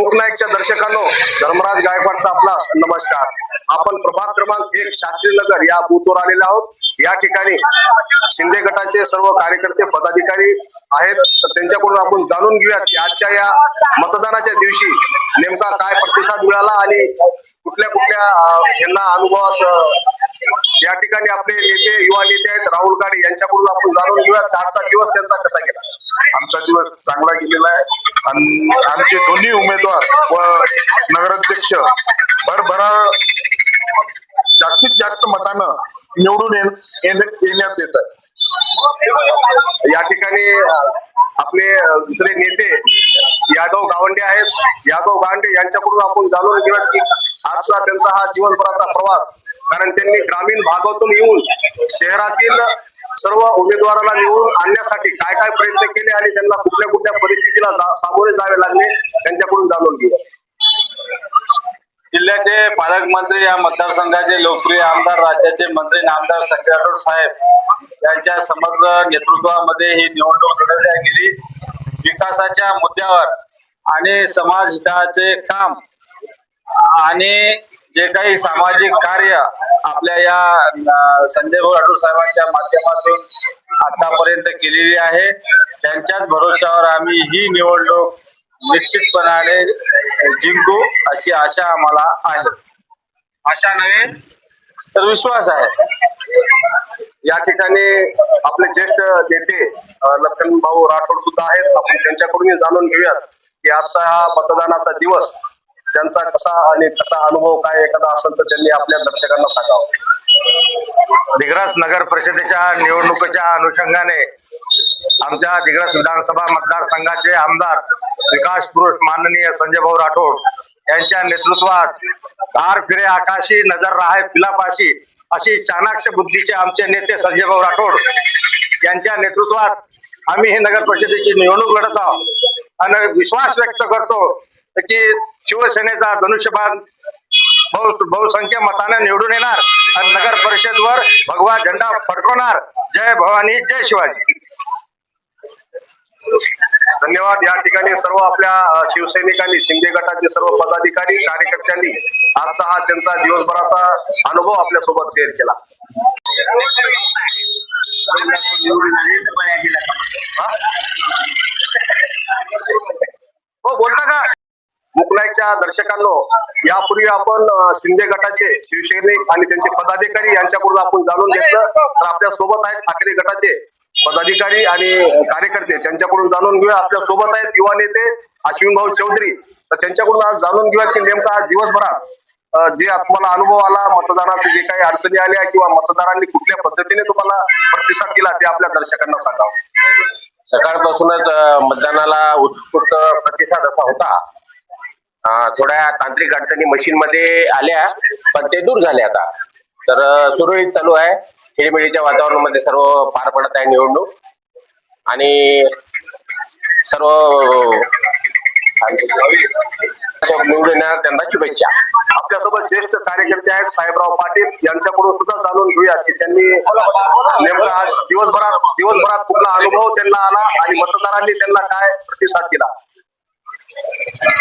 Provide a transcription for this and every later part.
लोकनायकच्या दर्शकांनो धर्मराज गायकवाडचा आपला नमस्कार. आपण प्रभाग क्रमांक एक शास्त्री नगर या बूथवर आलेले आहोत. या ठिकाणी शिंदे गटाचे सर्व कार्यकर्ते पदाधिकारी आहेत. तर त्यांच्याकडून आपण जाणून घेऊयात की आजच्या या मतदानाच्या दिवशी नेमका काय प्रतिसाद मिळाला आणि कुठल्या कुठल्या यांना अनुभवास या ठिकाणी आपले नेते युवा नेते आहेत. राहुल गाडी यांच्याकडून आपण जाणून घेऊयात. आजचा दिवस त्यांचा कसा गेला? आमचा दिवस चांगला गेलेला आहे. आमचे दोन्ही उमेदवार व नगराध्यक्ष भरभरा जास्तीत जास्त मतानं निवडून येण्यात येत आहे या ठिकाणी आपले दुसरे नेते यादव गावंडे आहेत. यादव गावंडे यांच्याकडून आपण जाणून घेऊयात की आजचा त्यांचा हा जीवनभराचा प्रवास कारण त्यांनी ग्रामीण भागातून येऊन शहरातील सर्व उमेदवाराला निवडून आणण्यासाठी काय काय प्रयत्न केले आणि त्यांना कुठल्या कुठल्या परिस्थितीला जा- सामोरे जावे लागले त्यांच्याकडून जाणून घेऊया. जिल्ह्याचे पालकमंत्री या मतदारसंघाचे लोकप्रिय आमदार राज्याचे मंत्री नामदार संजय राठोड साहेब यांच्या समग्र नेतृत्वामध्ये ही निवडणूक लढवली गेली. विकासाच्या मुद्द्यावर आणि समाज हिताचे काम आणि जे काही सामाजिक कार्य आपल्या या संजय भाऊ राठोड साहेबांच्या माध्यमातून आतापर्यंत केलेली आहे. त्यांच्याच भरोश्यावर आम्ही ही निवडणूक निश्चितपणाने जिंकू अशी आशा आम्हाला आहे. आशा नव्हे? तर विश्वास आहे. या ठिकाणी आपले ज्येष्ठ नेते लखन भाऊ राठोड सुद्धा आहेत. आपण त्यांच्याकडून जाणून घेऊयात की आजचा हा मतदानाचा दिवस त्यांचा कसा आणि कसा अनुभव काय एखादा असेल तर त्यांनी आपल्या दर्शकांना सांगावं. दिग्रस नगर परिषदेच्या निवडणुकीच्या अनुषंगाने आमच्या दिग्रस विधानसभा मतदारसंघाचे आमदार विकास पुरुष माननीय संजय भाऊ राठोड यांच्या नेतृत्वात धार फिरे आकाशी नजर राहाय पिलापाशी अशी चाणाक्ष बुद्धीचे आमचे नेते संजय भाऊ राठोड यांच्या नेतृत्वात आम्ही हे नगर परिषदेची निवडणूक लढत आहोत. आणि विश्वास व्यक्त करतो की शिवसेनेचा धनुष्यबाण बहु बहुसंख्य मताने निवडून येणार आणि नगर परिषदवर भगवा झेंडा फडकवणार. जय भवानी जय शिवाजी. धन्यवाद. या ठिकाणी सर्व आपल्या शिवसैनिकांनी शिंदे गटाचे सर्व पदाधिकारी कार्यकर्त्यांनी आजचा हा त्यांचा दिवसभराचा अनुभव आपल्यासोबत शेअर केला. हा? हो बोलता का मुकनायकच्या दर्शकांनो यापूर्वी आपण शिंदे गटाचे शिवसैनिक आणि त्यांचे पदाधिकारी यांच्याकडून आपण जाणून घेतलं. तर आपल्यासोबत आहेत ठाकरे गटाचे पदाधिकारी आणि कार्यकर्ते. त्यांच्याकडून जाणून घेऊया. आपल्यासोबत आहेत युवा नेते अश्विन भाऊ चौधरी. तर त्यांच्याकडून आज जाणून घेऊया की नेमका आज दिवसभरात जे तुम्हाला अनुभव आला मतदानाचे जे काही अडचणी आल्या किंवा मतदारांनी कुठल्या पद्धतीने तुम्हाला प्रतिसाद दिला ते आपल्या दर्शकांना सांगावं सकाळपासूनच मतदानाला उत्स्फूर्त प्रतिसाद असा होता. थोड्या तांत्रिक अडचणी मशीन मध्ये आल्या पण ते दूर झाले आता. तर सुरळीत चालू आहे. खेळीमेळीच्या वातावरणामध्ये सर्व पार पडत आहे निवडणूक. आणि सर्व सर्व निवडून येणार त्यांना शुभेच्छा. आपल्यासोबत ज्येष्ठ कार्यकर्ते आहेत साहेबराव पाटील. यांच्याकडून सुद्धा जाणून घेऊया की त्यांनी नेमका आज दिवसभरात दिवसभरात कुठला अनुभव त्यांना आला आणि मतदारांनी त्यांना काय प्रतिसाद दिला?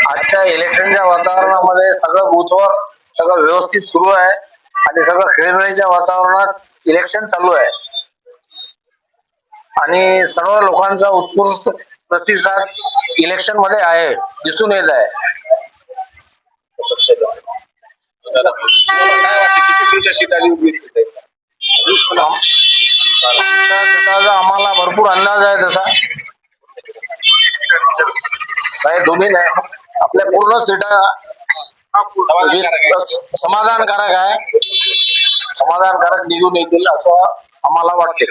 आजच्या इलेक्शनच्या वातावरणामध्ये सगळं बूथवर सगळं व्यवस्थित सुरू आहे आणि सगळं खेळमेळीच्या वातावरणात इलेक्शन चालू आहे. आणि सर्व लोकांचा उत्कृष्ट प्रतिसाद इलेक्शनमध्ये आहे दिसून येत आहे. आमच्या आम्हाला भरपूर अंदाज आहे तसा. दोन्ही नाही आपल्या पूर्ण सीटा समाधानकारक आहे. समाधानकारक निघून येतील असं आम्हाला वाटते.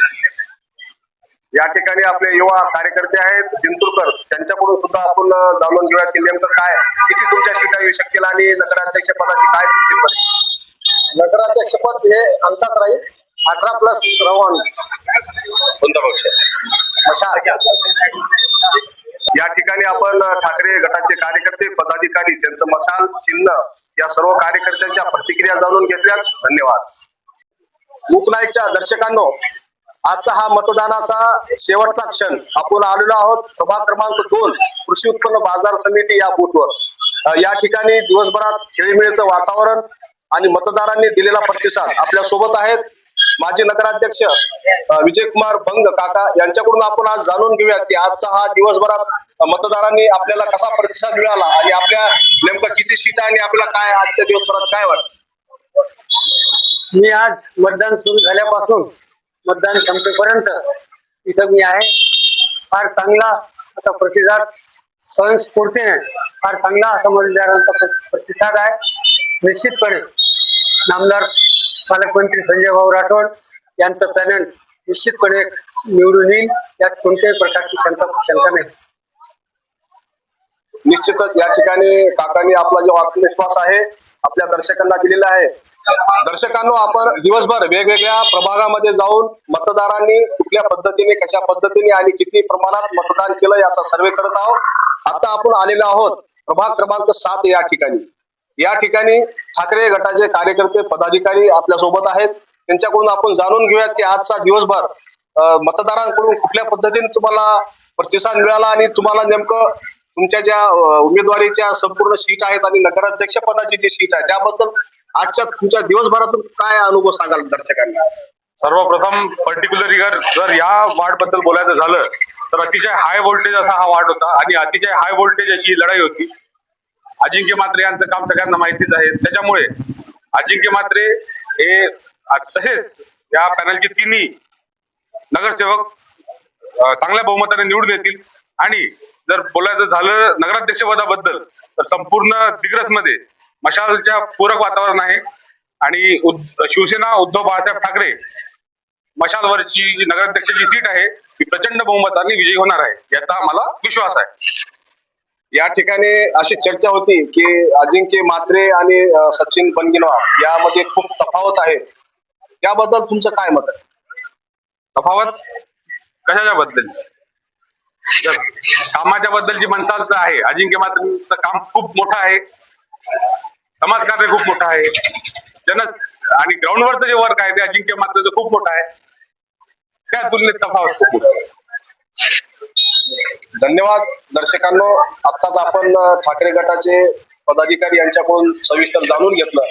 या ठिकाणी आपले युवा कार्यकर्ते आहेत जिंतूरकर. त्यांच्याकडून सुद्धा आपण जाणून घेऊया की नेमकं काय किती तुमच्या सीटा येऊ शकतील आणि नगराध्यक्ष पदाची काय तुमची परिस्थिती? नगराध्यक्ष पद हे अंतात राहील. अठरा प्लस रवण कोणता पक्ष? या ठिकाणी आपण ठाकरे गटाचे कार्यकर्ते पदाधिकारी त्यांचं मसाल चिन्ह या सर्व कार्यकर्त्यांच्या प्रतिक्रिया जाणून घेतल्या धन्यवाद. मूकनायकच्या दर्शकांनो आजचा हा मतदानाचा शेवटचा क्षण. आपण आलेलो आहोत प्रभाग क्रमांक दोन कृषी उत्पन्न बाजार समिती या बूथवर. या ठिकाणी दिवसभरात खेळीमेळीचं वातावरण आणि मतदारांनी दिलेला प्रतिसाद आपल्यासोबत आहेत. माजी नगराध्यक्ष विजय विजयकुमार बंग काका यांच्याकडून आपण आज जाणून घेऊयात की आजचा हा दिवसभरात मतदारांनी आपल्याला कसा प्रतिसाद मिळाला आणि आपल्या नेमकं किती सीट आणि आपल्याला काय आजच्या दिवसभरात काय वाटत? मी आज मतदान सुरू झाल्यापासून मतदान संपेपर्यंत इथं मी आहे. फार चांगला आता प्रतिसाद स्वयंस्फूर्तीने फार चांगला असा मतदारांचा प्रतिसाद आहे. निश्चितपणे नामदार पालकमंत्री संजय भाऊ राठोड यांचं पॅनल निश्चितपणे निवडून येईल. यात कोणत्याही प्रकारची शंका शंका नाही. निश्चितच या ठिकाणी काकांनी आपला जो आत्मविश्वास आहे आपल्या दर्शकांना दिलेला आहे. दर्शकांनो आपण दिवसभर वेगवेगळ्या प्रभागामध्ये जाऊन मतदारांनी कुठल्या पद्धतीने कशा पद्धतीने आणि किती प्रमाणात मतदान केलं याचा सर्वे करत आहोत. आता आपण आलेलो आहोत प्रभाग क्रमांक सात या ठिकाणी. या ठिकाणी ठाकरे गटाचे कार्यकर्ते पदाधिकारी आपल्यासोबत आहेत. त्यांच्याकडून आपण जाणून घेऊयात की आजचा दिवसभर मतदारांकडून कुठल्या पद्धतीने तुम्हाला प्रतिसाद मिळाला आणि तुम्हाला नेमकं तुमच्या ज्या उमेदवारीच्या संपूर्ण सीट आहेत आणि नगराध्यक्ष पदाची जी सीट आहे त्याबद्दल आजच्या तुमच्या दिवसभरातून काय अनुभव सांगाल दर्शकांना? सर्वप्रथम पर्टिक्युलरली जर जर या वार्डबद्दल बोलायचं झालं तर अतिशय हाय व्होल्टेज असा हा वार्ड होता आणि अतिशय हाय व्होल्टेज अशी लढाई होती. अजिंक्य मात्रे यांचं काम सगळ्यांना माहितीच आहे. त्याच्यामुळे अजिंक्य मात्रे हे तसेच या पॅनलचे तिन्ही नगरसेवक चांगल्या बहुमताने निवडून येतील. आणि जर बोलायचं झालं नगराध्यक्षपदाबद्दल तर संपूर्ण दिग्रसमध्ये मशालच्या पूरक वातावरण आहे. आणि शिवसेना उद्धव बाळासाहेब ठाकरे मशालवरची जी नगराध्यक्षाची सीट आहे ती प्रचंड बहुमताने विजयी होणार आहे याचा मला विश्वास आहे. या ठिकाणी अशी चर्चा होती की अजिंक्य मात्रे आणि सचिन बनगिनवार यामध्ये खूप तफावत आहे. त्याबद्दल तुमचं काय मत आहे? तफावत? कशाच्या बद्दल कामाच्या बद्दलची म्हणताल तर आहे. अजिंक्य मात्रेचं काम खूप मोठं आहे. समाजकार्य खूप मोठं आहे. जन आणि ग्राउंडवरचं जे वर्क आहे ते अजिंक्य मात्रेचं खूप मोठं आहे. त्या तुलनेत तफावत खूप मोठी आहे. धन्यवाद दर्शकांनो. आत्ताच आपण ठाकरे गटाचे पदाधिकारी यांच्याकडून सविस्तर जाणून घेतलं.